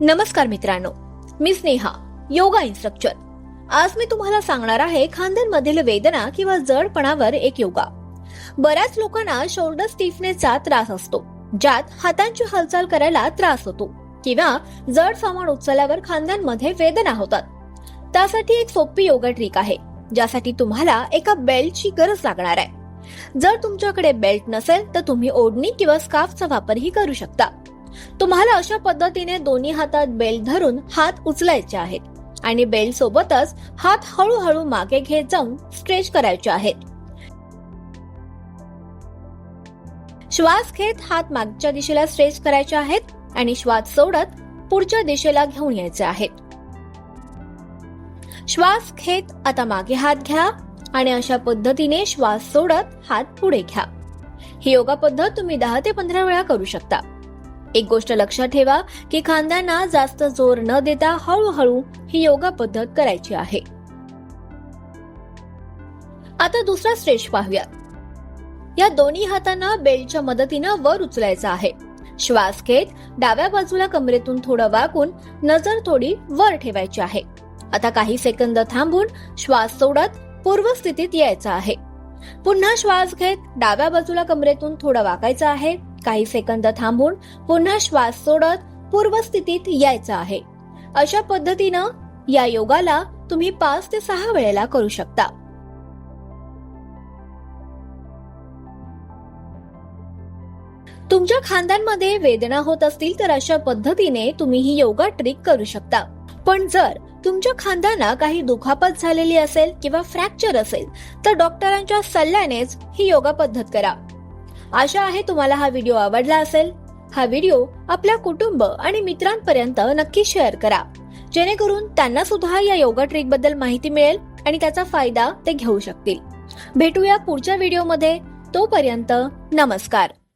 नमस्कार मित्रांनो मी स्नेहा योगा इन्स्ट्रक्चर. आज मी तुम्हाला सांगणार आहे खांद्यांमधील वेदना किंवा जडपणावर एक योगा. बऱ्याच लोकांना शोल्डर स्टिफनेसचा त्रास असतो ज्यात हातांची हालचाल करायला त्रास होतो किंवा जड सामान उचलल्यावर खांद्यांमध्ये वेदना होतात. त्यासाठी एक सोपी योगा ट्रिक आहे ज्यासाठी तुम्हाला एका बेल्टची गरज लागणार आहे. जर तुमच्याकडे बेल्ट नसेल तर तुम्ही ओढणी किंवा स्कार्फचा वापरही करू शकता. तुम्हाला अशा पद्धतीने दोन्ही हातात बेल धरून हात उचलायचे आहेत आणि बेल सोबतच हात हळूहळू मागे घेत जाऊन स्ट्रेच करायचे आहेत. श्वास घेत हात मागच्या दिशेला स्ट्रेच करायचे आहेत आणि श्वास सोडत पुढच्या दिशेला घेऊन यायचे आहेत. श्वास घेत आता मागे हात घ्या आणि अशा पद्धतीने श्वास सोडत हात पुढे घ्या. ही योगा पद्धत तुम्ही दहा ते पंधरा वेळा करू शकता. एक गोष्ट लक्षात ठेवा की खांद्यांना जास्त जोर न देता हळूहळू ही योगा पद्धत करायची आहे. आता दुसरा स्ट्रेच पाहूया. या दोन्ही हातांना बेल्टच्या मदतीनं वर उचलायचं आहे. श्वास घेत डाव्या बाजूला कमरेतून थोडं वाकून नजर थोडी वर ठेवायची आहे. आता काही सेकंद थांबून श्वास सोडत पूर्व स्थितीत यायचं आहे. पुन्हा श्वास घेत डाव्या बाजूला कमरेतून थोडं वाकायचं आहे. काही सेकंद थांबून पुन्हा श्वास सोडत पूर्वस्थितीत यायचं आहे. अशा पद्धतीनं या योगाला तुम्ही पाच ते सहा वेळेला करू शकता. तुमच्या खांद्यांमध्ये वेदना होत असतील तर अशा पद्धतीने तुम्ही ही योगा ट्रिक करू शकता. पण जर तुमच्या खांद्यांना काही दुखापत झालेली असेल किंवा फ्रॅक्चर असेल तर डॉक्टरांच्या सल्ल्यानेच ही योगा पद्धत करा. आशा आहे तुम्हाला हा व्हिडिओ आवडला असेल. हा व्हिडिओ आपल्या कुटुंब आणि मित्रांपर्यंत नक्की शेअर करा. जेणेकरून त्यांना सुद्धा या योगा ट्रिकबद्दल माहिती मिळेल आणि त्याचा फायदा ते घेऊ शकतील. भेटूया पुढच्या व्हिडिओमध्ये तोपर्यंत नमस्कार.